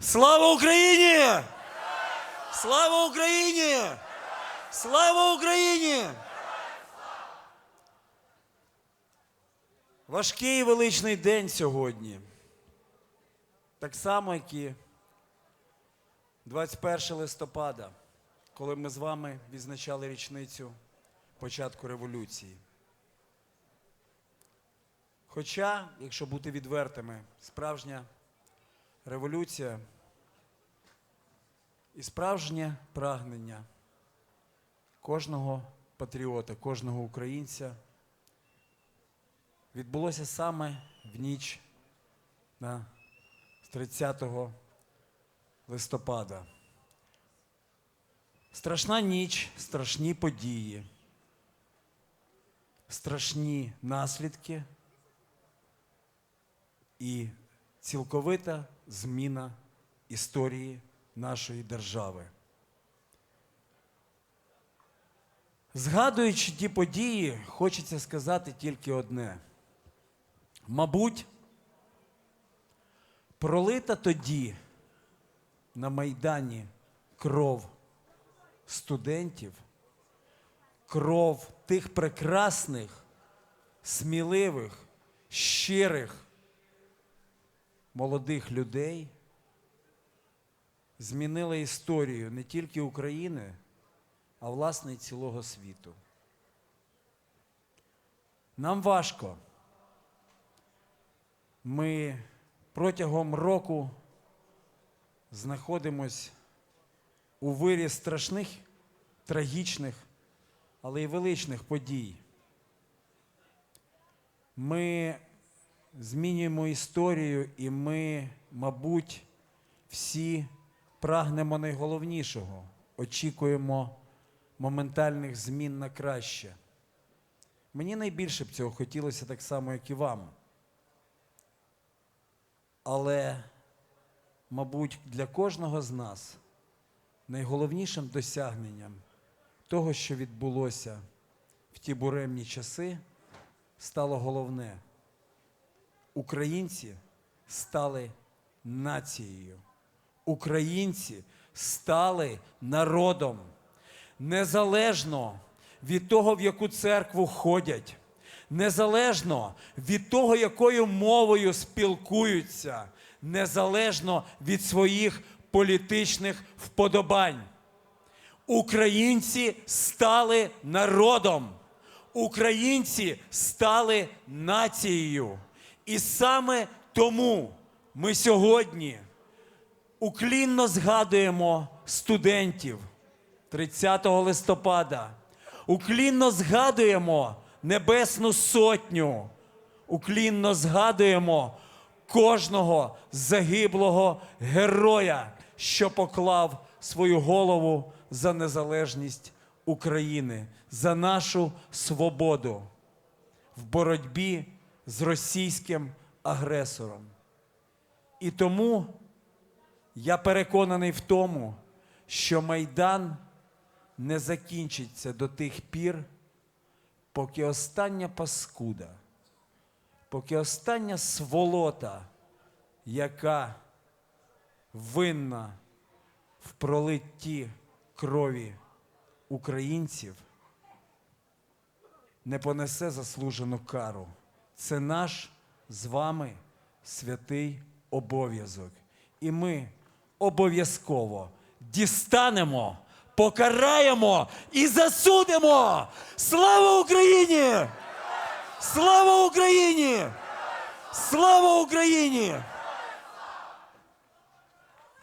Слава Україні! Слава Україні! Слава Україні! Важкий і величний день сьогодні. Так само, як і 21 листопада, коли ми з вами відзначали річницю початку революції. Хоча, якщо бути відвертими, справжня революція і справжнє прагнення кожного патріота, кожного українця відбулося саме в ніч на 30 листопада. Страшна ніч, страшні події, страшні наслідки і цілковита зміна історії нашої держави. Згадуючи ті події, хочеться сказати тільки одне. Мабуть, пролита тоді на Майдані кров студентів, кров тих прекрасних, сміливих, щирих, молодих людей змінила історію не тільки України, а власне і цілого світу. Нам важко. Ми протягом року знаходимось у вирі страшних, трагічних, але й величних подій. Ми змінюємо історію, і ми, мабуть, всі прагнемо найголовнішого, очікуємо моментальних змін на краще. Мені найбільше б цього хотілося так само, як і вам. Але, мабуть, для кожного з нас найголовнішим досягненням того, що відбулося в ті буремні часи, стало головне. Українці стали нацією. Українці стали народом. Незалежно від того, в яку церкву ходять, незалежно від того, якою мовою спілкуються, незалежно від своїх політичних вподобань. Українці стали народом. Українці стали нацією. І саме тому ми сьогодні уклінно згадуємо студентів 30 листопада. Уклінно згадуємо Небесну Сотню. Уклінно згадуємо кожного загиблого героя, що поклав свою голову за незалежність України, за нашу свободу в боротьбі з російським агресором. І тому я переконаний в тому, що Майдан не закінчиться до тих пір, поки остання паскуда, поки остання сволота, яка винна в пролитті крові українців, не понесе заслужену кару. Це наш з вами святий обов'язок. І ми обов'язково дістанемо, покараємо і засудимо. Слава Україні! Слава Україні! Слава Україні!